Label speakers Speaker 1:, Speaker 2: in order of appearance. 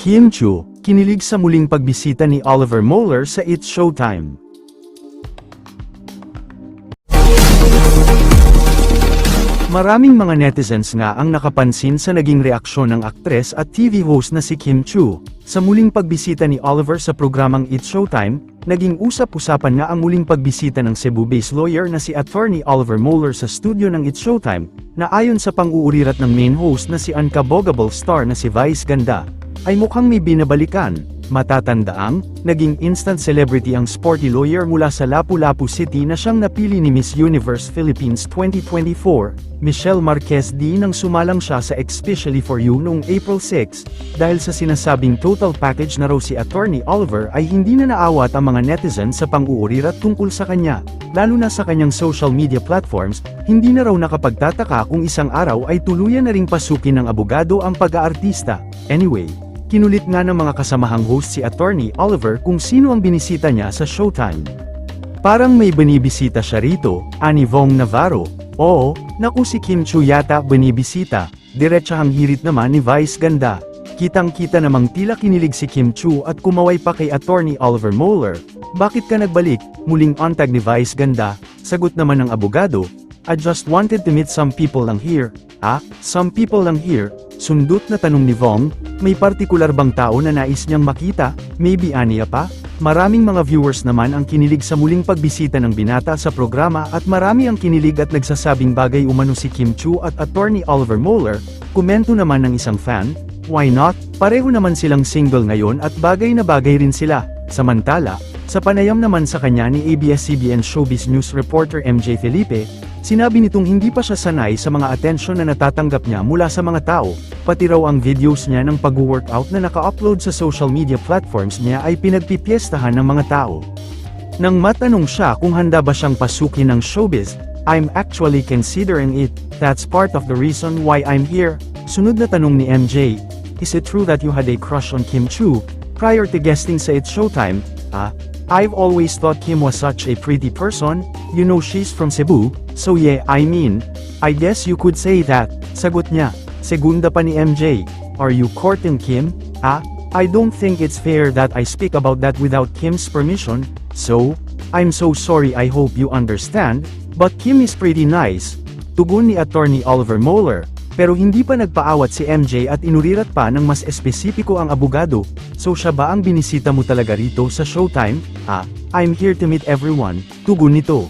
Speaker 1: Kim Chu, kinilig sa muling pagbisita ni Oliver Moeller sa It's Showtime. Maraming mga netizens nga ang nakapansin sa naging reaksyon ng aktres at TV host na si Kim Chu. Sa muling pagbisita ni Oliver sa programang It's Showtime, naging usap-usapan nga ang muling pagbisita ng Cebu-based lawyer na si attorney Oliver Moeller sa studio ng It's Showtime, na ayon sa pang-uurirat ng main host na si unkabogable star na si Vice Ganda, ay mukhang may binabalikan. Matatandaang, naging instant celebrity ang sporty lawyer mula sa Lapu-Lapu City na siyang napili ni Miss Universe Philippines 2024, Michelle Marquez D nang sumalang siya sa Especially for You noong April 6, dahil sa sinasabing total package na raw si Attorney Oliver ay hindi na naawat ang mga netizens sa pang-uurirat tungkol sa kanya, lalo na sa kanyang social media platforms, hindi na raw nakapagtataka kung isang araw ay tuluyan na ring pasukin ng abogado ang pag-aartista. Anyway, Kinulit nga ng mga kasamahang host si Attorney Oliver kung sino ang binisita niya sa Showtime. Parang may binibisita siya rito, ani Vong Navarro. Oo, naku si Kim Chu yata binibisita, diretsahang hirit naman ni Vice Ganda. Kitang-kita namang tila kinilig si Kim Chu at kumaway pa kay Attorney Oliver Moeller. Bakit ka nagbalik? Muling ontag ni Vice Ganda, sagot naman ng abogado, I just wanted to meet some people lang here. Ah, some people lang here? Sundot na tanong ni Vong, may partikular bang tao na nais niyang makita? Maybe aniya pa? Maraming mga viewers naman ang kinilig sa muling pagbisita ng binata sa programa at marami ang kinilig at nagsasabing bagay umano si Kim Chu at attorney Oliver Moeller, komento naman ng isang fan, why not? Pareho naman silang single ngayon at bagay na bagay rin sila. Samantala, sa panayam naman sa kanya ni ABS-CBN Showbiz News reporter MJ Felipe, Sinabi nitong hindi pa siya sanay sa mga atensyon na natatanggap niya mula sa mga tao, pati raw ang videos niya ng pag-workout na naka-upload sa social media platforms niya ay pinagpipiestahan ng mga tao. Nang matanong siya kung handa ba siyang pasukin ng showbiz, I'm actually considering it, that's part of the reason why I'm here. Sunod na tanong ni MJ, Is it true that you had a crush on Kim Chu, prior to guesting sa It's Showtime? Ah, I've always thought Kim was such a pretty person, you know she's from Cebu, so yeah, I mean, I guess you could say that, sagot niya. Segunda pa ni MJ, are you courting Kim? Ah, I don't think it's fair that I speak about that without Kim's permission, so, I'm so sorry. I hope you understand, but Kim is pretty nice. Tugon ni attorney Oliver Moeller, pero hindi pa nagpaawat si MJ at inurirat pa ng mas espesipiko ang abogado, so siya ba ang binisita mo talaga rito sa showtime? Ah, I'm here to meet everyone, tugon nito.